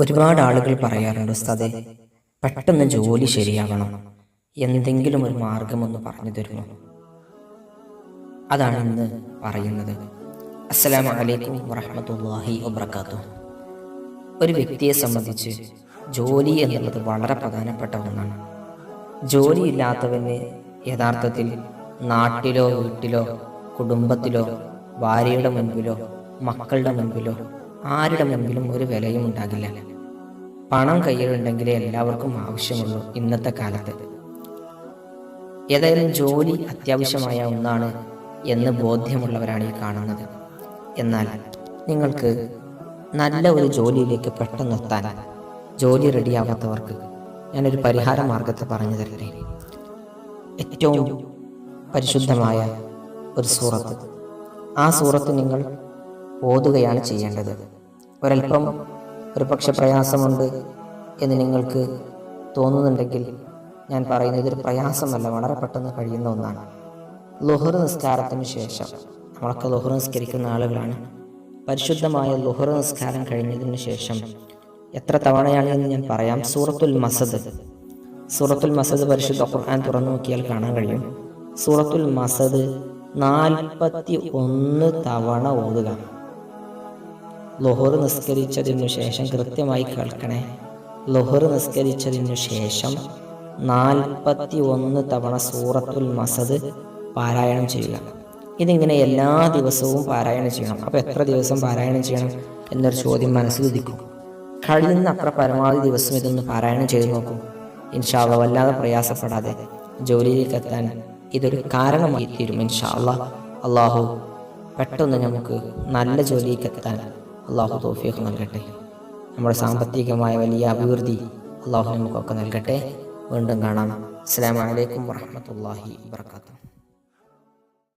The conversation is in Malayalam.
ഒരുപാട് ആളുകൾ പറയാറുണ്ട് ഉസ്താദെ പെട്ടെന്ന് ജോലി ശരിയാകണം എന്തെങ്കിലും ഒരു മാർഗമൊന്ന് പറഞ്ഞു തരുമോ? അതാണ് ഇന്ന് പറയുന്നത്. അസ്സലാമു അലൈക്കും വറഹമത്തല്ലാഹി വബർക്കാത്തു ഒരു വ്യക്തിയെ സംബന്ധിച്ച് ജോലി എന്നുള്ളത് വളരെ പ്രധാനപ്പെട്ട ഒന്നാണ്. ജോലി ഇല്ലാത്തവന് യഥാർത്ഥത്തിൽ നാട്ടിലോ വീട്ടിലോ കുടുംബത്തിലോ ഭാര്യയുടെ മുൻപിലോ മക്കളുടെ മുൻപിലോ ആരുടെ മുമ്പിലും ഒരു വിലയും ഉണ്ടാകില്ല. പണം കയ്യിലുണ്ടെങ്കിലേ എല്ലാവർക്കും ആവശ്യമുള്ളൂ ഇന്നത്തെ കാലത്ത്. ഏതായാലും ജോലി അത്യാവശ്യമായ ഒന്നാണ് എന്ന് ബോധ്യമുള്ളവരാണ് ഈ കാണുന്നത്. എന്നാൽ നിങ്ങൾക്ക് നല്ല ഒരു ജോലിയിലേക്ക് പെട്ടെന്നെത്താൻ ജോലി റെഡിയാവാത്തവർക്ക് ഞാനൊരു പരിഹാര മാർഗത്തെ പറഞ്ഞു തരട്ടെ. ഏറ്റവും പരിശുദ്ധമായ ഒരു സൂറത്ത്. ആ സൂറത്ത് നിങ്ങൾ ഓതുകയാണ് ചെയ്യേണ്ടത്. ഒരല്പം ഒരു പക്ഷെ പ്രയാസമുണ്ട് എന്ന് നിങ്ങൾക്ക് തോന്നുന്നുണ്ടെങ്കിൽ ഞാൻ പറയുന്നത് ഇതൊരു പ്രയാസമല്ല വളരെ പെട്ടെന്ന് കഴിയുന്ന ഒന്നാണ്. ലുഹർ നിസ്കാരത്തിന് ശേഷം നമ്മളൊക്കെ ലുഹർ നിസ്കരിക്കുന്ന ആളുകളാണ്. പരിശുദ്ധമായ ലുഹർ നിസ്കാരം കഴിഞ്ഞതിന് ശേഷം എത്ര തവണയാണെന്ന് ഞാൻ പറയാം. സൂറത്തുൽ മസദ്. സൂറത്തുൽ മസദ് പരിശുദ്ധ ഖുർആൻ തുറന്നു നോക്കിയാൽ കാണാൻ കഴിയും. സൂറത്തുൽ മസദ് നാൽപ്പത്തി ഒന്ന് തവണ ഓതുക. ലൊഹർ നിസ്കരിച്ചതിനു ശേഷം കൃത്യമായി കേൾക്കണേ. ലൊഹർ നിസ്കരിച്ചതിനു ശേഷം നാൽപ്പത്തി ഒന്ന് തവണ സൂറത്തുൽ മസദ് പാരായണം ചെയ്യുക. ഇതിങ്ങനെ എല്ലാ ദിവസവും പാരായണം ചെയ്യണം. അപ്പോൾ എത്ര ദിവസം പാരായണം ചെയ്യണം എന്നൊരു ചോദ്യം മനസ്സിൽ ഉദിക്കും. കഴിയുന്ന അത്ര പരമാവധി ദിവസം ഇതൊന്ന് പാരായണം ചെയ്തു നോക്കും. ഇൻഷാള്ള വല്ലാതെ പ്രയാസപ്പെടാതെ ജോലിയിലേക്ക് എത്താൻ ഇതൊരു കാരണമായി തീരും ഇൻഷാള്ള അള്ളാഹു പെട്ടെന്ന് നമുക്ക് നല്ല ജോലിയിലേക്ക് എത്താൻ അള്ളാഹു തോഫിയൊക്കെ നൽകട്ടെ. നമ്മുടെ സാമ്പത്തികമായ വലിയ അഭിവൃദ്ധി അള്ളാഹു നമുക്കൊക്കെ നൽകട്ടെ. വീണ്ടും കാണാം. അസ്സാം വലൈക്കും വാഹമത്തല്ലാഹി വാത്തു